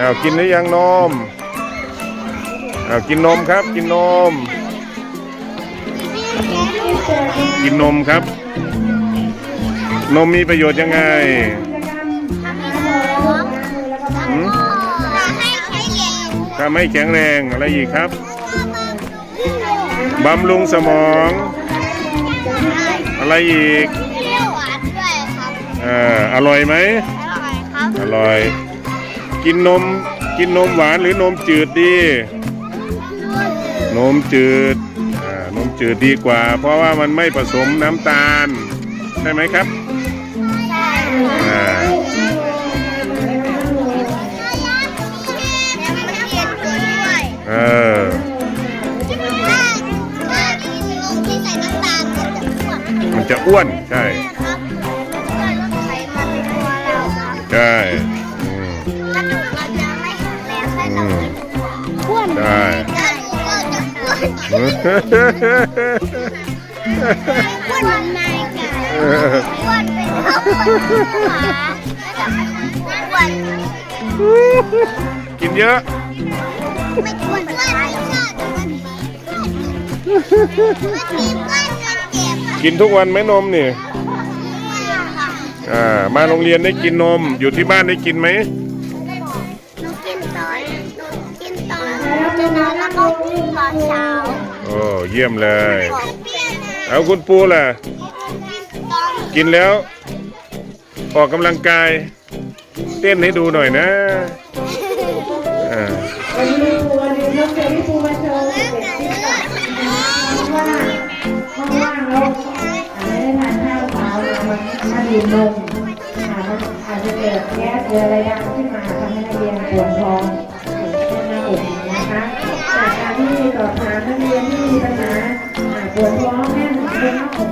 อ้าวกินหรือยังนมอ้าวกินนมครับ กินนม กินนมครับ นมมีประโยชน์ยังไงหืมทำให้แข็งแรงอะไรอีกครับบำรุงสมอง อะไรอีกเอ่ออร่อยไหมอร่อย กินนมกินนมหวานหรือนมจืดดี นมจืดอ่านมจืดดีกว่า เพราะว่ามันไม่ผสมน้ำตาล ใช่ไหมครับอ่าเออมันจะอ้วนใช่ใช่ ได้ กินเยอะ กินทุกวันไหมนมนี่อ่ามาโรงเรียนได้กินนม อยู่ที่บ้านได้กินไหม นอนแล้วก็กินตอนเช้าโอ้เยี่ยมเลย เอาคุณปูล่ะ กินแล้ว ออกกำลังกาย เต้นให้ดูหน่อยนะอ่า วันนี้ครูวันนี้น้องเจนี่ครูมาโชว์เด็กๆที่ตัดว่างว่างๆแล้วอาจจะได้ทานข้าวเช้าแล้วมามาดื่มนมอาจจะอาจจะเกิดแก๊สเกิดอะไรดังขึ้นมาทำให้นักเรียนปวดท้อง สอบถามนักเรียนที่มีปัญหาปวดท้องแน่นปวดหน้าอก